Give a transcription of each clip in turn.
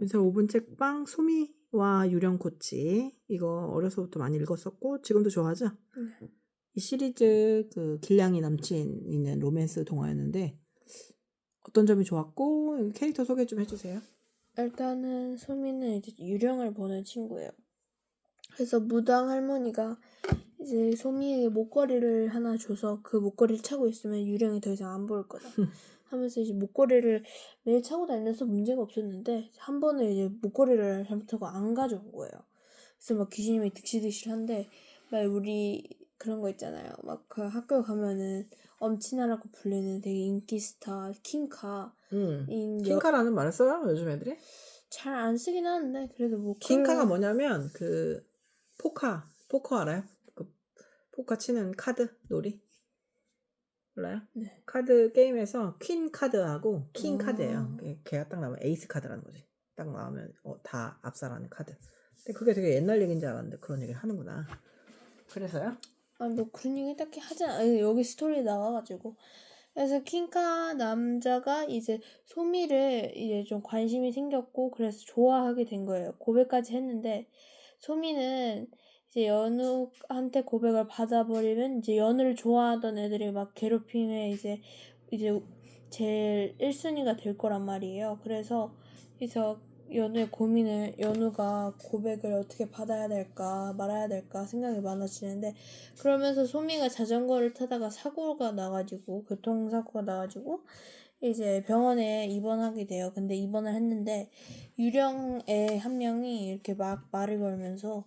인생 5분 책방 소미와 유령 코치 이거 어려서부터 많이 읽었었고 지금도 좋아하죠? 네. 이 시리즈 그 길냥이 남친 있는 로맨스 동화였는데 어떤 점이 좋았고 캐릭터 소개 좀 해주세요. 일단은 소미는 이제 유령을 보는 친구예요. 그래서 무당 할머니가 이제 소미에게 목걸이를 하나 줘서 그 목걸이를 차고 있으면 유령이 더 이상 안 보일 거다. 하면서 이제 목걸이를 매일 차고 다니면서 문제가 없었는데 한 번은 이제 목걸이를 잘못하고 안 가져온 거예요. 그래서 막 귀신이 득실득실한데 막 우리 그런 거 있잖아요. 막 그 학교 가면은 엄친아라고 불리는 되게 인기 스타 킹카 음. 인 킹카라는 말을 써요 요즘 애들이? 잘 안 쓰긴 하는데 그래도 뭐 킹카가 그런- 뭐냐면 그 포카 포커 알아요? 그 포카 치는 카드 놀이 몰라요? 네. 카드 게임에서 퀸 카드하고 킹 아. 카드예요. 걔- 걔가 딱 나오면 에이스 카드라는 거지. 딱 나오면 어, 다 압살하는 카드. 근데 그게 되게 옛날 얘기인 줄 알았는데 그런 얘기를 하는구나. 그래서요? 아니 뭐 그런 얘기 딱히 하지 않아 여기 스토리에 나와가지고 그래서 킹카 남자가 이제 소미를 이제 좀 관심이 생겼고 그래서 좋아하게 된 거예요 고백까지 했는데 소미는 이제 연우한테 고백을 받아버리면 이제 연우를 좋아하던 애들이 막 괴롭힘에 이제 이제 제일 1순위가 될 거란 말이에요 그래서 그래서 연우의 고민을 연우가 고백을 어떻게 받아야 될까 말아야 될까 생각이 많아지는데 그러면서 소미가 자전거를 타다가 사고가 나가지고 교통사고가 나가지고 이제 병원에 입원하게 돼요. 근데 입원을 했는데 유령의 한 명이 이렇게 막 말을 걸면서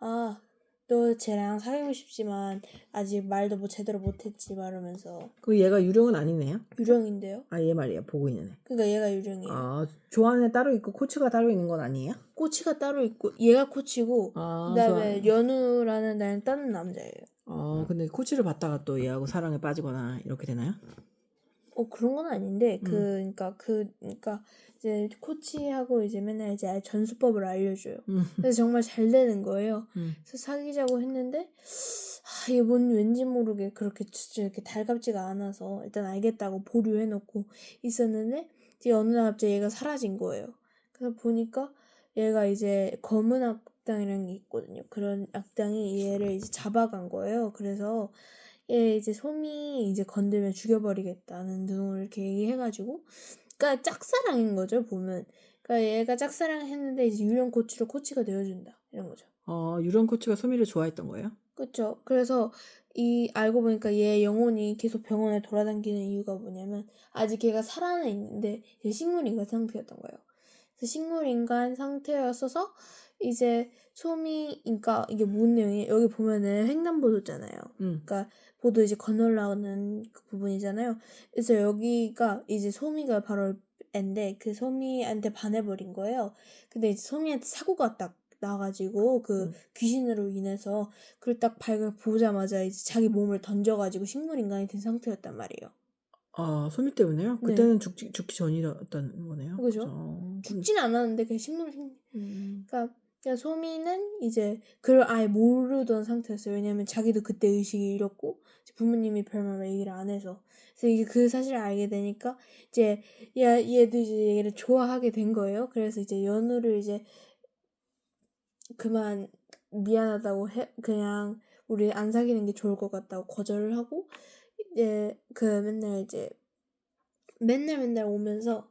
아 너 쟤랑 사귀고 싶지만 아직 말도 뭐 제대로 못했지 말하면서 그 얘가 유령은 아니네요. 유령인데요. 아 얘 말이야 보고 있는 애. 그러니까 얘가 유령이에요. 아 좋아하는 애 따로 있고 코치가 따로 있는 건 아니에요? 코치가 따로 있고 얘가 코치고 아 그다음에 연우라는 나는 다른 남자예요. 어 근데 코치를 받다가 또 얘하고 사랑에 빠지거나 이렇게 되나요? 어 그런 건 아닌데 그 음. 그러니까 그 그러니까 이제 코치하고 이제 맨날 이제 전수법을 알려줘요. 음. 그래서 정말 잘 되는 거예요. 음. 그래서 사귀자고 했는데 아, 이게 뭔 왠지 모르게 그렇게 진짜 이렇게 달갑지가 않아서 일단 알겠다고 보류해놓고 있었는데 이제 어느 날 갑자기 얘가 사라진 거예요. 그래서 보니까 얘가 이제 검은 악당이라는 게 있거든요. 그런 악당이 얘를 이제 잡아간 거예요. 그래서 얘 이제 소미 이제 건들면 죽여버리겠다는 등을 이렇게 얘기해가지고 그러니까 짝사랑인 거죠 보면. 그러니까 얘가 짝사랑했는데 이제 유령 코치로 코치가 되어준다 이런 거죠. 어 유령 코치가 소미를 좋아했던 거예요? 그쵸. 그래서 이 알고 보니까 얘 영혼이 계속 병원에 돌아다니는 이유가 뭐냐면 아직 걔가 살아는 있는데 이제 식물 인간 상태였던 거예요. 그래서 식물 인간 상태였어서 이제 소미 그러니까 이게 뭔 내용이에요? 여기 보면은 횡단보도잖아요. 음. 그러니까 보도 이제 건너라는 그 부분이잖아요. 그래서 여기가 이제 소미가 바로 앤데 그 소미한테 반해버린 거예요. 근데 이제 소미한테 사고가 딱 나가지고 그 음. 귀신으로 인해서 그걸 딱 발을 보자마자 이제 자기 몸을 던져가지고 식물 인간이 된 상태였단 말이에요. 아 소미 때문에요? 네. 그때는 죽기 죽기 전이었던 거네요. 그죠? 어, 죽진 않았는데 그냥 식물 생 음. 그러니까 그냥 소미는 이제 그걸 아예 모르던 상태였어요. 왜냐면 자기도 그때 의식이 잃었고 이제 부모님이 별말 얘기를 안 해서 그래서 이게 그 사실을 알게 되니까 이제 얘 얘도 이제 얘를 좋아하게 된 거예요. 그래서 이제 연우를 이제 그만 미안하다고 해 그냥 우리 안 사귀는 게 좋을 것 같다고 거절을 하고 이제 그 맨날 이제 맨날 맨날 오면서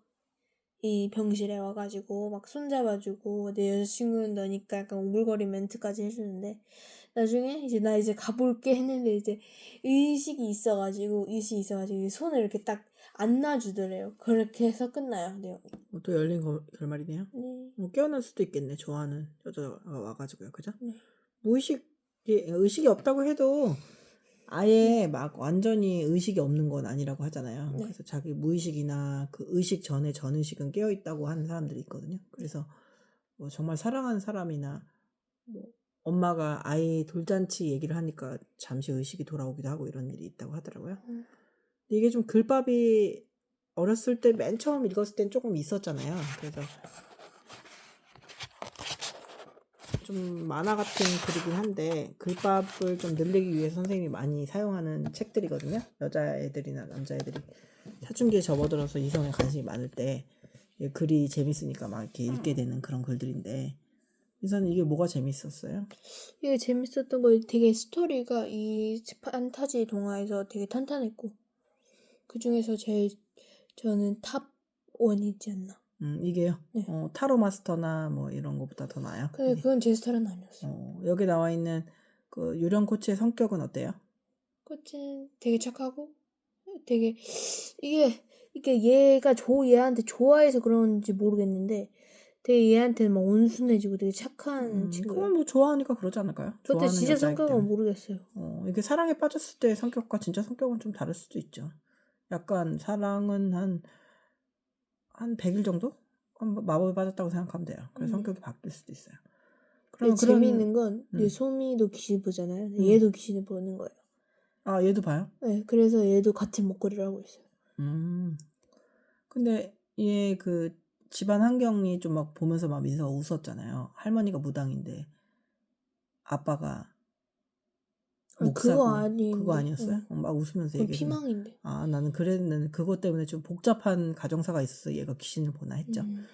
이 병실에 와가지고 막 손잡아주고 내 여자친구는 너니까 약간 오글거린 멘트까지 해주는데 나중에 이제 나 이제 가볼게 했는데 이제 의식이 있어가지고 의식이 있어가지고 손을 이렇게 딱 안 놔주더래요. 그렇게 해서 끝나요 내용이. 어, 또 열린 거, 결말이네요. 네. 뭐 깨어날 수도 있겠네. 좋아하는 여자가 와가지고요. 그죠? 네. 무의식이 의식이 없다고 해도 아예 막 완전히 의식이 없는 건 아니라고 하잖아요. 네. 그래서 자기 무의식이나 그 의식 전에 전의식은 깨어 있다고 하는 사람들이 있거든요. 그래서 뭐 정말 사랑하는 사람이나 뭐 엄마가 아이 돌잔치 얘기를 하니까 잠시 의식이 돌아오기도 하고 이런 일이 있다고 하더라고요. 음. 근데 이게 좀 글밥이 어렸을 때 맨 처음 읽었을 땐 조금 있었잖아요. 그래서 좀 만화 같은 글이긴 한데 글밥을 좀 늘리기 위해 선생님이 많이 사용하는 책들이거든요. 여자애들이나 남자애들이 사춘기에 접어들어서 이성에 관심이 많을 때 예, 글이 재밌으니까 막 이렇게 읽게 되는 그런 글들인데 민서는 이게 뭐가 재밌었어요? 이게 재밌었던 거 되게 스토리가 이 판타지 동화에서 되게 탄탄했고 그 중에서 제일 저는 탑 원이지 않나. 음, 이게요. 네. 어, 타로 마스터나 뭐 이런 것보다 더 나아요. 근데 이게? 그건 제 스타일은 아니었어. 어, 여기 나와 있는 그 유령 코치의 성격은 어때요? 코치는 되게 착하고 되게 이게 이게 얘가 조 얘한테 좋아해서 그런지 모르겠는데 되게 얘한테는 막 온순해지고 되게 착한 음, 친구예요. 그건 뭐 좋아하니까 그러지 않을까요? 그때 진짜 성격은. 모르겠어요. 어, 이게 사랑에 빠졌을 때 성격과 진짜 성격은 좀 다를 수도 있죠. 약간 사랑은 한, 한 100일 정도? 한 마법에 빠졌다고 생각하면 돼요. 그래서 음. 성격이 바뀔 수도 있어요. 그러면 그런, 재미있는 건 음. 얘 소미도 귀신 보잖아요. 음. 얘도 귀신을 보는 거예요. 아, 얘도 봐요? 네, 그래서 얘도 같은 목걸이를 하고 있어요. 음. 근데 얘 그 집안 환경이 좀 막 보면서 막 민서가 웃었잖아요. 할머니가 무당인데 아빠가 아, 목사고 그거 아닌데. 그거 아니었어요? 응. 어, 막 웃으면서 얘기했는데 피망인데. 아 나는 그랬는데 그것 때문에 좀 복잡한 가정사가 있어서 얘가 귀신을 보나 했죠. 음.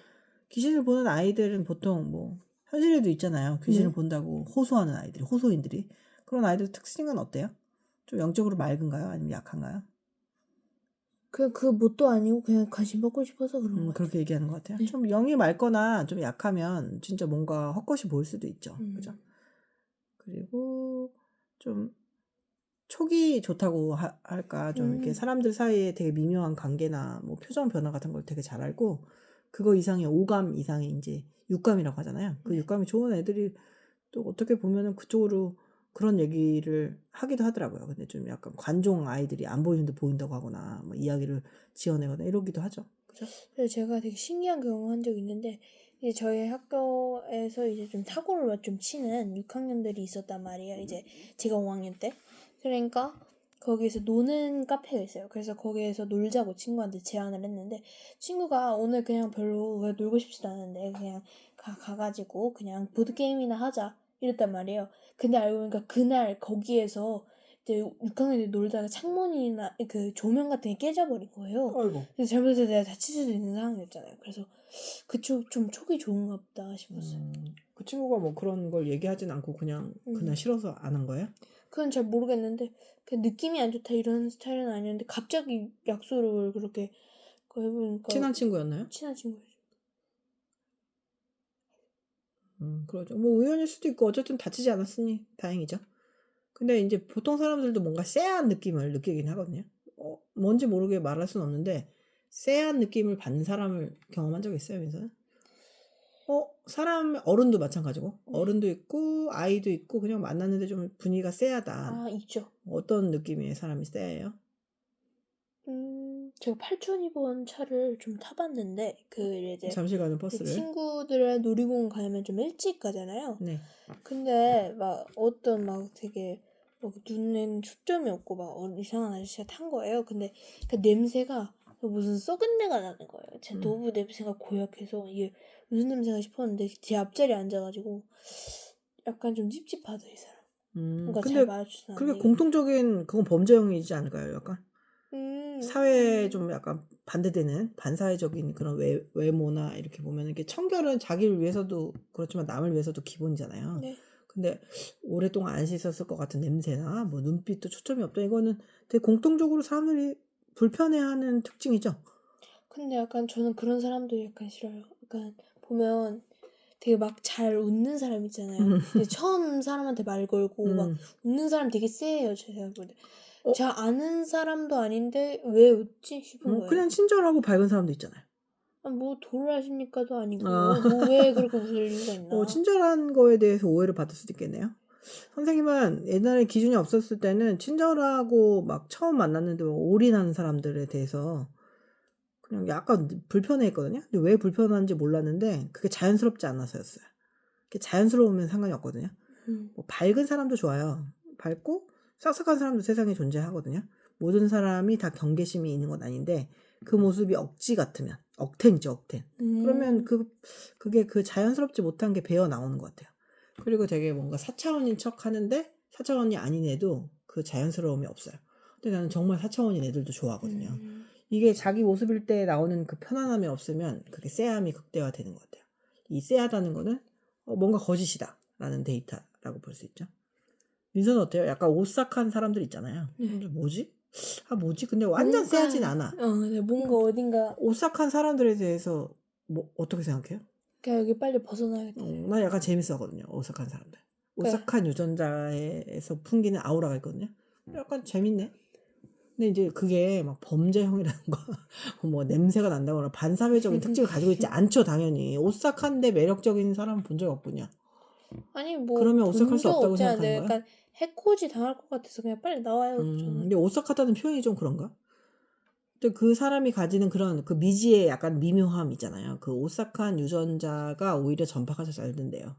귀신을 보는 아이들은 보통 뭐 현실에도 있잖아요. 귀신을 네. 본다고 호소하는 아이들이 호소인들이 그런 아이들 특징은 어때요? 좀 영적으로 맑은가요? 아니면 약한가요? 그냥 그 뭣도 아니고 그냥 관심 받고 싶어서 그런 음, 거예요. 그렇게 얘기하는 것 같아요. 네. 좀 영이 맑거나 좀 약하면 진짜 뭔가 헛것이 보일 수도 있죠. 음. 그죠? 그리고 좀 촉이 좋다고 하- 할까 좀 이렇게 음. 사람들 사이에 되게 미묘한 관계나 뭐 표정 변화 같은 걸 되게 잘 알고 그거 이상의 오감 이상의 이제 육감이라고 하잖아요. 그 네. 육감이 좋은 애들이 또 어떻게 보면은 그쪽으로 그런 얘기를 하기도 하더라고요. 근데 좀 약간 관종 아이들이 안 보이는데 보인다고 하거나 뭐 이야기를 지어내거나 이러기도 하죠. 그죠? 그래서 제가 되게 신기한 경험한 적이 있는데 이제 저희 학교에서 이제 좀 타고를 좀 치는 6학년들이 있었단 말이에요. 이제 제가 5학년 때. 그러니까 거기에서 노는 카페가 있어요. 그래서 거기에서 놀자고 친구한테 제안을 했는데 친구가 오늘 그냥 별로 왜 놀고 싶지도 않은데 그냥 가, 가가지고 그냥 보드게임이나 하자 이랬단 말이에요. 근데 알고 보니까 그날 거기에서 이제 6학년들이 놀다가 창문이나 그 조명 같은 게 깨져버린 거예요. 아이고. 그래서 잘못해서 내가 다칠 수도 있는 상황이었잖아요. 그래서 그쪽 좀 촉이 좋은가 보다 싶었어요. 음, 그 친구가 뭐 그런 걸 얘기하진 않고 그냥 음. 그냥 싫어서 안 한 거예요? 그건 잘 모르겠는데 그 느낌이 안 좋다 이런 스타일은 아니었는데 갑자기 약속을 그렇게 그거 해보니까 친한 친구였나요? 친한 친구죠. 음, 그러죠. 뭐 우연일 수도 있고 어쨌든 다치지 않았으니 다행이죠. 근데 이제 보통 사람들도 뭔가 쎄한 느낌을 느끼긴 하거든요. 어, 뭔지 모르게 말할 수는 없는데 쎄한 느낌을 받는 사람을 경험한 적 있어요, 민서는? 어, 사람 어른도 마찬가지고 네. 어른도 있고 아이도 있고 그냥 만났는데 좀 분위기가 쎄하다. 아 있죠. 어떤 느낌의 사람이 쎄해요? 음 제가 8,200원 차를 좀 타봤는데 그 이제 잠시 가는 그 버스를. 친구들의 놀이공원 가면 좀 일찍 가잖아요. 네. 근데 막 어떤 막 되게 막 눈에는 초점이 없고 막 어- 이상한 아저씨가 탄 거예요. 근데 그 냄새가 무슨 썩은 내가 나는 거예요. 제 음. 노부 냄새가 고약해서 이게 무슨 냄새가 싶었는데 제 앞자리에 앉아가지고 약간 좀 찝찝하다 이 사람. 음, 뭔가 근데 잘 그게. 공통적인 그건 범죄형이지 않을까요? 약간 음. 사회에 좀 약간 반대되는 반사회적인 그런 외, 외모나 이렇게 보면 이게 청결은 자기를 위해서도 그렇지만 남을 위해서도 기본이잖아요. 네. 근데 오랫동안 안 씻었을 것 같은 냄새나 뭐 눈빛도 초점이 없다 이거는 되게 공통적으로 사람들이 불편해하는 특징이죠. 근데 약간 저는 그런 사람도 약간 싫어요. 약간 보면 되게 막 잘 웃는 사람 있잖아요. 음. 근데 처음 사람한테 말 걸고 막 음, 웃는 사람 되게 쎄해요, 제 생각보다. 어? 제가 아는 사람도 아닌데 왜 웃지 싶은 음, 거예요. 그냥 친절하고 밝은 사람도 있잖아요. 아, 뭐 돌아십니까도 아니고 아. 뭐왜 그렇게 웃을 이유가 있나? 어, 친절한 거에 대해서 오해를 받을 수도 있겠네요. 선생님은 옛날에 기준이 없었을 때는 친절하고 막 처음 만났는데 뭐 올인하는 사람들에 대해서 그냥 약간 불편해 했거든요. 근데 왜 불편한지 몰랐는데 그게 자연스럽지 않아서였어요. 그게 자연스러우면 상관이 없거든요. 음. 뭐 밝은 사람도 좋아요. 밝고 싹싹한 사람도 세상에 존재하거든요. 모든 사람이 다 경계심이 있는 건 아닌데 그 모습이 억지 같으면 억텐이죠, 억텐. 음. 그러면 그 그게 그 자연스럽지 못한 게 배어 나오는 것 같아요. 그리고 되게 뭔가 사차원인 척 하는데 사차원이 아닌 애도 그 자연스러움이 없어요. 근데 나는 정말 사차원인 애들도 좋아하거든요. 음. 이게 자기 모습일 때 나오는 그 편안함이 없으면 그게 쎄함이 극대화되는 것 같아요. 이 쎄하다는 거는 어, 뭔가 거짓이다라는 데이터라고 볼 수 있죠. 민서는 어때요? 약간 오싹한 사람들 있잖아요. 네. 뭐지? 아 뭐지? 근데 완전 쎄하진 않아. 어, 네, 뭔가 어딘가 오싹한 사람들에 대해서 뭐 어떻게 생각해요? 그냥 여기 빨리 벗어나야겠다. 어, 난 약간 재밌어하거든요. 오싹한 사람들. 그래. 오싹한 유전자에서 풍기는 아우라가 있거든요. 약간 재밌네. 근데 이제 그게 막 범죄형이라는 거, 뭐 냄새가 난다거나 반사회적인 특징을 가지고 있지 않죠, 당연히. 오싹한데 매력적인 사람 본 적 없군요. 아니 뭐 그러면 오싹할 수 없다고. 생각하는 거야? 약간 해코지 당할 것 같아서 그냥 빨리 나와요. 음. 근데 오싹하다는 표현이 좀 그런가? 그 사람이 가지는 그런 그 미지의 약간 미묘함 있잖아요. 그 오싹한 유전자가 오히려 전파가 잘 된대요.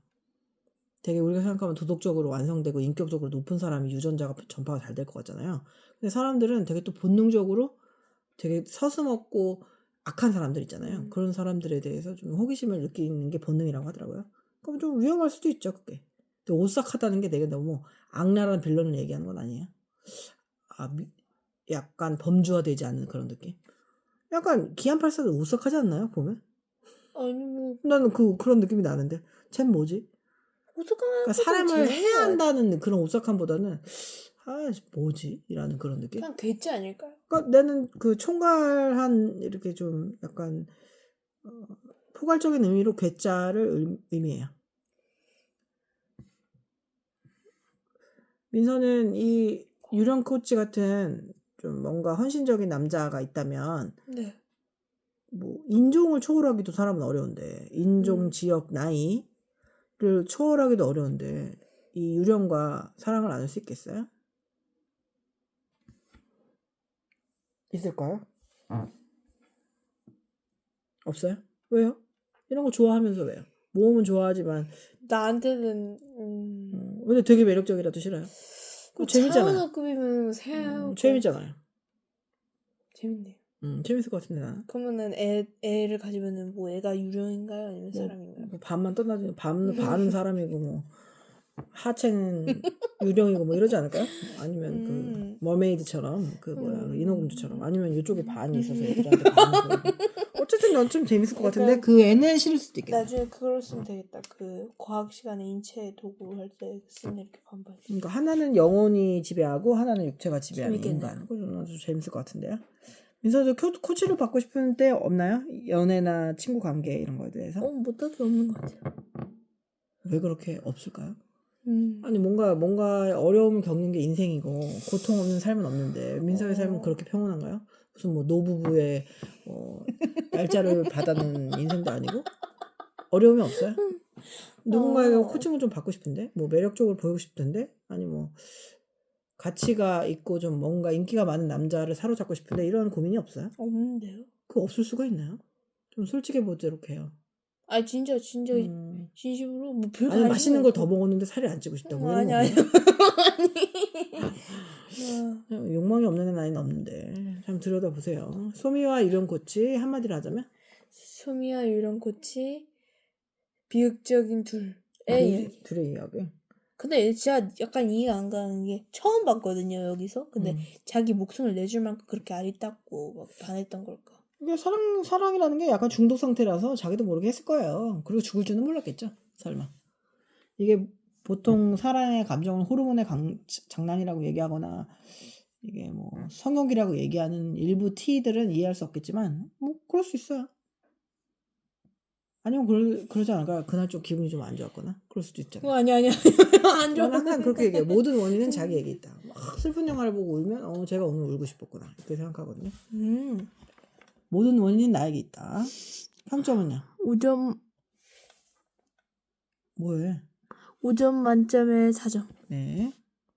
되게 우리가 생각하면 도덕적으로 완성되고 인격적으로 높은 사람이 유전자가 전파가 잘 될 것 같잖아요. 근데 사람들은 되게 또 본능적으로 되게 서슴없고 악한 사람들 있잖아요. 음. 그런 사람들에 대해서 좀 호기심을 느끼는 게 본능이라고 하더라고요. 그럼 좀 위험할 수도 있죠, 그게. 근데 오싹하다는 게 되게 너무 악랄한 빌런을 얘기하는 건 아니에요. 아, 미- 약간 범주화되지 않는 그런 느낌. 약간 기안84도 오싹하지 않나요, 보면? 아니 뭐 나는 그 그런 느낌이 나는데, 쟨 뭐지? 오싹한 그러니까 사람을 해야. 한다는 그런 오싹함보다는 아 뭐지? 이라는 그런 느낌. 그냥 됐지 않을까요? 그러니까 나는 그 총괄한 이렇게 좀 약간 어, 포괄적인 의미로 괴짜를 의- 의미해요. 민서는 이 유령 코치 같은 좀 뭔가 헌신적인 남자가 있다면 네. 뭐 인종을 초월하기도 사람은 어려운데 인종, 음. 지역, 나이를 초월하기도 어려운데 이 유령과 사랑을 나눌 수 있겠어요? 있을까요? 없어요? 왜요? 이런 거 좋아하면서 왜요? 모험은 좋아하지만 나한테는 음, 음, 근데 되게 매력적이라도 싫어요. 재밌잖아요. 차은우급이면 새하고 음, 재밌잖아요. 재밌네요. 음, 재밌을 것 같은데 나는. 그러면은 애 애를 가지면은 뭐 애가 유령인가요 아니면 뭐, 사람인가요? 뭐 반만 떠나지 반 반은 사람이고 뭐 하체는 유령이고 뭐 이러지 않을까요? 아니면 음. 그 머메이드처럼 그 뭐야 음. 인어공주처럼 아니면 이쪽에 반이 있어서 애들한테 반이 보이고. 어쨌든 넌좀 재밌을 것 같은데 약간 그 애는 싫을 수도 있겠네. 나중에 그걸 쓰면 되겠다. 그 과학 시간에 인체 도구 할 때 쓰는 이렇게 반반. 그러니까 하나는 영혼이 지배하고 하나는 육체가 지배하는 재밌겠네요. 인간. 그건 아주 재밌을 것 같은데요. 민서도 코, 코치를 받고 싶은 때 없나요? 연애나 친구 관계 이런 거에 대해서 어, 뭐 딱히 없는 것 같아요. 왜 그렇게 없을까요? 음. 아니 뭔가 뭔가 어려움을 겪는 게 인생이고 고통 없는 삶은 없는데 민서의 어. 삶은 그렇게 평온한가요? 무슨 뭐 노부부의 어, 날짜를 받아놓은 인생도 아니고 어려움이 없어요? 누군가에게 어. 코칭을 좀 받고 싶은데 뭐 매력적으로 보이고 싶던데 아니 뭐 가치가 있고 좀 뭔가 인기가 많은 남자를 사로잡고 싶은데 이런 고민이 없어요? 없는데요? 그 없을 수가 있나요? 좀 솔직해 보도록 해요. 아 진짜 진짜 음. 진심으로 뭐 별. 아니 맛있는 걸 더 먹었는데 살이 안 찌고 싶다고 음, 아니 거 아니. 아니. 욕망이 없는 애는 없는데 참 들여다 보세요. 소미와 유령 코치 한마디로 하자면 소미와 유령 코치 비극적인 둘의 둘의, 이야기. 둘의 이야기. 근데 진짜 약간 이해가 안 가는 게 처음 봤거든요 여기서. 근데 음. 자기 목숨을 내줄 만큼 그렇게 아리따고 막 반했던 걸까? 이게 사랑 사랑이라는 게 약간 중독 상태라서 자기도 모르게 했을 거예요. 그리고 죽을 줄은 몰랐겠죠. 설마. 이게 보통 사랑의 감정을 호르몬의 강, 장난이라고 얘기하거나 이게 뭐 성욕이라고 얘기하는 일부 T들은 이해할 수 없겠지만 뭐 그럴 수 있어요. 아니면 그러, 그러지 않을까? 그날 좀 기분이 좀 안 좋았거나 그럴 수도 있잖아요. 어, 아니 아니 아니 안 좋아. 항상 그렇게 얘기해요. 모든 원인은 자기에게 있다. 막 슬픈 영화를 보고 울면 어 제가 오늘 울고 싶었구나 이렇게 생각하거든요. 음. 모든 원인은 나에게 있다. 평점은요? 5점 뭐해? 5점 만점에 4점. 네.